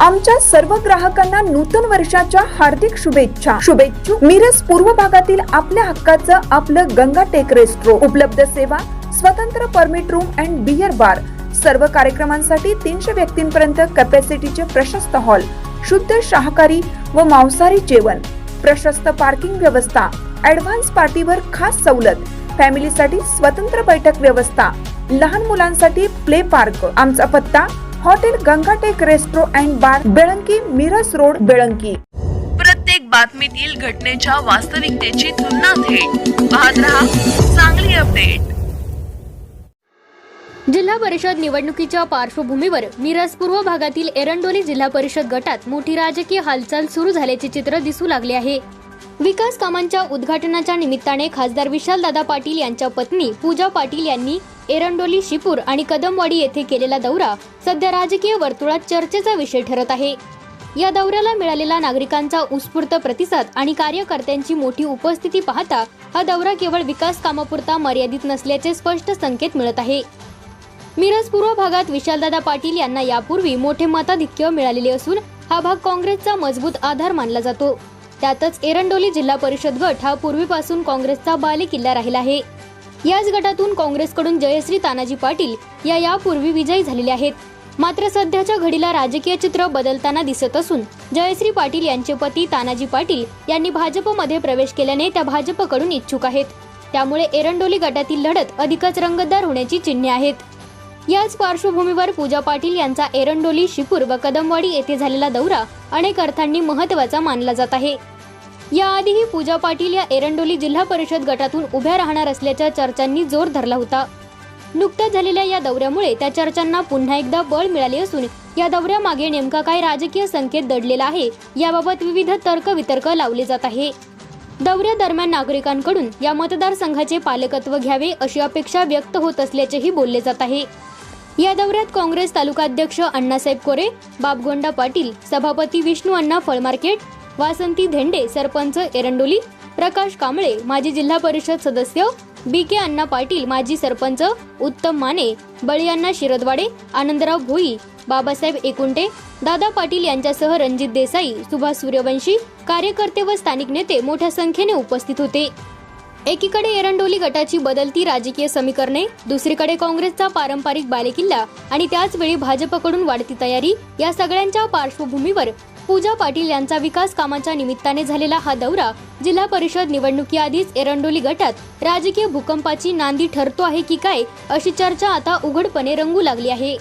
आमच्या सर्व ग्राहकांना नूतन वर्षाच्या हार्दिक शुभेच्छा. शुभेच्छू मिरज पूर्व भागातील आपल्या हक्काचं आपलं गंगा टेक रेस्ट्रो. उपलब्ध सेवा स्वतंत्र permit room and beer bar सर्व कार्यक्रमांसाठी तीनशे व्यक्तींपर्यंत कॅपॅसिटीचे प्रशस्त हॉल शुद्ध शाकाहारी व मांसाहारी जेवण. प्रशस्त पार्किंग व्यवस्था. ऍडव्हान्स पार्टीवर खास सवलत. फॅमिलीसाठी स्वतंत्र बैठक व्यवस्था. लहान मुलांसाठी प्ले पार्क आमचा पत्ता hotel Gangatek restro and bar Belanki Miraj road Belanki. प्रत्येक बातमीतील घटनेच्या वास्तविकतेची तुलना थेट. पाहत रहा चांगली अपडेट. जिल्हा परिषद निवडणुकीच्या पार्श्वभूमीवर मिरज पूर्व भागातील एरंडोली जिल्हा परिषद गटात मोठी राजकीय हालचाल सुरू झाल्याचे चित्र दिसू लागले आहे. विकास कामांच्या उद्घाटनाच्या निमित्ताने खासदार विशालदादा पाटील यांच्या पत्नी पूजा पाटील यांनी एरंडोली शिपूर आणि कदमवाडी येथे केलेला दौरा सध्या राजकीय वर्तुळात चर्चेचा विषय ठरत आहे. या दौऱ्याला मिळालेला नागरिकांचा उत्स्फूर्त प्रतिसाद आणि कार्यकर्त्यांची मोठी उपस्थिती पाहता हा दौरा केवळ विकास कामापुरता मर्यादित नसल्याचे स्पष्ट संकेत मिळत आहे. मिरज पूर्व भागात विशालदादा पाटील यांना यापूर्वी मोठे मताधिक्य मिळालेले असून हा भाग काँग्रेसचा मजबूत आधार मानला जातो. त्यातच एरंडोली जिल्हा परिषद गट हा पूर्वीपासून काँग्रेसचा बालेकिल्ला राहिला आहे. याच गटातून काँग्रेसकडून जयश्री तानाजी पाटील या यापूर्वी विजयी झालेले आहेत. मात्र सध्याच्या घडीला राजकीय चित्र बदलताना दिसत असून जयश्री पाटील यांचे पती तानाजी पाटील यांनी भाजपमध्ये प्रवेश केल्याने त्या भाजपकडून इच्छुक आहेत. त्यामुळे एरंडोली गटातील लढत अधिकच रंगतदार होण्याची चिन्हे आहेत. याच पार्श्वभूमीवर पूजा पाटील यांचा एरंडोली शिपूर व कदमवाडी येथे झालेला दौरा अनेक अर्थांनी महत्त्वाचा मानला जात आहे. याआधीही पूजा पाटील या एरंडोली जिल्हा परिषद गटातून उभ्या राहणार असल्याच्या चर्चांनी जोर धरला होता. नुकत्याच झालेल्या या दौऱ्यामुळे त्या चर्चांना पुन्हा एकदा बळ मिळाले असून या दौऱ्यामागे नेमका काय राजकीय संकेत दडलेला आहे याबाबत विविध तर्कवितर्क लावले जात आहे. दौऱ्यादरम्यान नागरिकांकडून या मतदारसंघाचे पालकत्व घ्यावे अशी अपेक्षा व्यक्त होत असल्याचेही बोलले जात आहे. या दौऱ्यात काँग्रेस तालुकाध्यक्ष अण्णासाहेब कोरे बापगोंडा पाटील सभापती विष्णू अण्णा फळमार्केट वासंती धेंडे सरपंच एरंडोली प्रकाश कांबळे माजी जिल्हा परिषद सदस्य बी के अण्णा पाटील माजी सरपंच उत्तम माने बळीअण्णा शिरदवाडे आनंदराव भोई बाबासाहेब एकुंटे दादा पाटील यांच्यासह रणजित देसाई सुभाष सूर्यवंशी कार्यकर्ते व स्थानिक नेते मोठ्या संख्येने उपस्थित होते. एकीकडे एरंडोली गटाची बदलती राजकीय समीकरणे दुसरीकडे काँग्रेसचा पारंपरिक बालेकिल्ला आणि त्याचवेळी भाजपकडून वाढती तयारी या सगळ्यांच्या पार्श्वभूमीवर पूजा पाटील यांचा विकास कामाच्या निमित्ताने झालेला हा दौरा जिल्हा परिषद निवडणुकीआधीच एरंडोली गटात राजकीय भूकंपाची नांदी ठरतो आहे की काय अशी चर्चा आता उघडपणे रंगू लागली आहे.